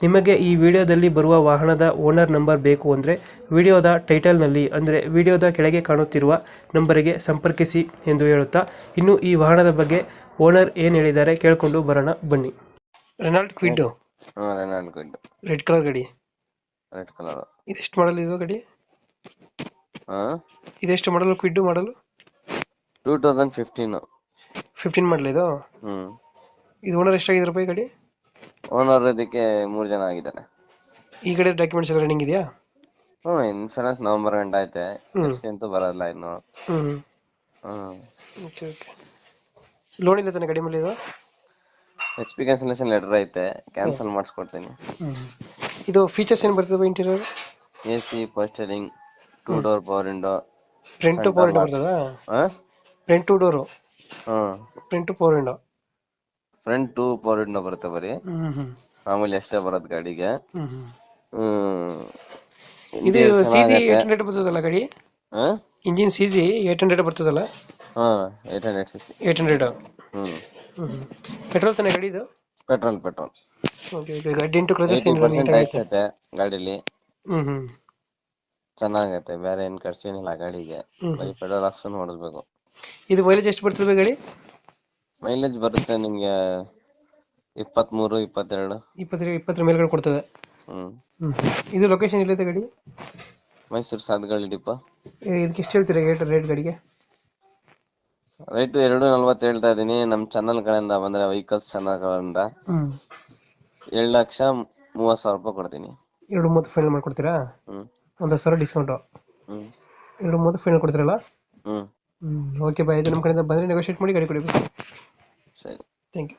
ನಿಮಗೆ ಈ ವಿಡಿಯೋದಲ್ಲಿ ಬರುವ ವಾಹನದ ಓನರ್ ನಂಬರ್ ಬೇಕು ಅಂದರೆ ವಿಡಿಯೋದ ಟೈಟಲ್ನಲ್ಲಿ ಅಂದರೆ ವಿಡಿಯೋದ ಕೆಳಗೆ ಕಾಣುತ್ತಿರುವ ನಂಬರಿಗೆ ಸಂಪರ್ಕಿಸಿ ಎಂದು ಹೇಳುತ್ತಾ ಇನ್ನು ಈ ವಾಹನದ ಬಗ್ಗೆ ಓನರ್ ಏನು ಹೇಳಿದ್ದಾರೆ ಕೇಳಿಕೊಂಡು ಬರೋಣ ಬನ್ನಿ. ರೆನಾಲ್ಡ್ ಕ್ವಿಡ್ ಹಾ ರೆನಾಲ್ಡ್ ಕ್ವಿಡ್ ರೆಡ್ ಕಲರ್ ಗಾಡಿ. Red colour. ಇದೆಷ್ಟು ಮಾಡಲ್ ಇದು ಗಾಡಿ? ಹಾ? ಇದೆಷ್ಟು model Kwid model? Two thousand fifteen. Fifteen model ಇದು? ಹ್ಮ್. ಇದು ಓನರ್ ಎಷ್ಟಾಗಿದೆ ರೂಪಾಯಿ ಗಾಡಿ? ಓನರ್ ಇದಕ್ಕೆ ಮೂರ್ ಜನ ಆಗಿದ್ದಾರೆ. ಈ ಕಡೆ ಡಾಕ್ಯುಮೆಂಟ್ಸ್ ಎಲ್ಲ ರನ್ನಿಂಗ್ ಇದೆಯಾ? ಹ್ಮ್ ಇನ್ಸೂರೆನ್ಸ್ ನವೆಂಬರ್ ಗಂಟ ಐತೆ ಹ್ಮ್. ಎಫ್ ಅಂತೂ ಬರಲ್ಲ ಇನ್ನು. ಹ್ಞೂ ಹ್ಮ್. ಓಕೆ ಓಕೆ ಲೋನ್ ಇಲ್ಲ ತಾನೆ ಕಡಿಮೆ ಮೇಲೆ ಇದು ಎಚ್ ಪಿ ಕ್ಯಾನ್ಸಲೇಷನ್ ಲೆಟರ್ ಐತೆ ಕ್ಯಾನ್ಸಲ್ ಮಾಡಿಸ್ಕೊಡ್ತೀನಿ. ಇದು ಫೀಚರ್ಸ್ ಏನು ಬರ್ತದೆ interior A C power steering two door power window front two power window ಬರ್ತದಾ? ಹಾ? ಫ್ರಂಟ್ ಟು ಡೋರು ಹ್ಮ್. Front two power window front two ಫಾರ್ವರ್ಡ್ನ ಬರುತ್ತೆ ಬರಿ. ಮಾಮೂಲಿ ಅಷ್ಟೇ ಬರೋದು ಗಾಡಿಗೆ. ಇದು Interior ಸಿ ಜಿ ಚೆನ್ನಾಗೈತೆ. ಏಟ್ ಹಂಡ್ರೆಡ್ ಬರ್ತದಲ್ಲ ಗಾಡಿ? Engine C G eight hundred ಬರ್ತದಲ್ಲ? ಆ eight hundred sixty eight hundred ಹ್ಮ್. ಪೆಟ್ರೋಲ್ ತಾನೆ ಗಾಡಿ ಇದು? ಪೆಟ್ರೋಲ್ ಪೆಟ್ರೋಲ್ ಗಾಡಿ ಇಂಟು ಪರ್ಸೆಂಟ್ ಐತೆ ಗಾಡಿಲಿ. ಹ್ಮ್ ಹ್ಮ್. ಚೆನ್ನಾಗೈತೆ. ಬೇರೆ ಏನ್ ಖರ್ಚೇನಿಲ್ಲ ಗಾಡಿಗೆ. ಬರೀ ಪೆಟ್ರೋಲ್ ಹಾಕ್ಸ್ಕೊಂಡು ಓಡಿಸ್ಬೇಕು. ಇದು ಮೈಲೇಜ್ ಎಷ್ಟು ಬರ್ತದೆ ಗಾಡಿ? ಮೈಲೇಜ್ ಬರುತ್ತೆ ನಿಮ್ಗೆ ಇಪ್ಪತ್ಮೂರು ಇಪ್ಪತ್ತೆರಡು? ಇಪ್ಪತ್ತರ ಇಪ್ಪತ್ತರ ಮೇಲ್ಗಡೆ ಕೊಡ್ತದೆ. ಹ್ಮ್. ಹ್ಮ್. ಇದು ಲೊಕೇಶನ್ ಎಲ್ಲಿದೆ ಗಾಡಿ? ಮೈಸೂರು ಸಾದ್ಗಳ್ಳಿ ಡಿಪ. ಏ, ಇದಕ್ಕೆ ಎಷ್ಟು ಹೇಳ್ತೀರಾ ರೇಟ್ ರೇಟ್ ಗಡಿಗೆ? ರೇಟ್ ಎರಡು ನಲ್ವತ್ತು ಹೇಳ್ತಾ ಇದೀನಿ ನಮ್ಮ ಚಾನಲ್ಗಳಿಂದ ಗಳಿಂದ ಬಂದ್ರೆ ವೆಹಿಕಲ್ಸ್ ಚಾನಲ್ಗಳಿಂದ ಹ್ಮ್. ಏಳು ಲಕ್ಷ ಮೂವತ್ ಸಾವಿರ ರೂಪಾಯಿ ಕೊಡ್ತೀನಿ. ಎರಡು ಮೂವತ್ತು ಫೈನಲ್ ಮಾಡ್ಕೊಡ್ತೀರಾ? ಹ್ಮ್. ಒಂದು ಸಾವಿರ ಡಿಸ್ಕೌಂಟು ಹ್ಮ್. ಎರಡು ಮೂವತ್ತು ಫೈನಲ್ ಕೊಡ್ತೀರಲ್ಲ? ಹ್ಮ್. ಓಕೆ ಬಾಯ್ ಇದು ನಮ್ಮ ಕಡೆಯಿಂದ ಬಂದರೆ ನೆಗೋಷಿಯೇಟ್ ಮಾಡಿ ಗಾಡಿ ಕೊಡಿ ಸರಿ. Thank you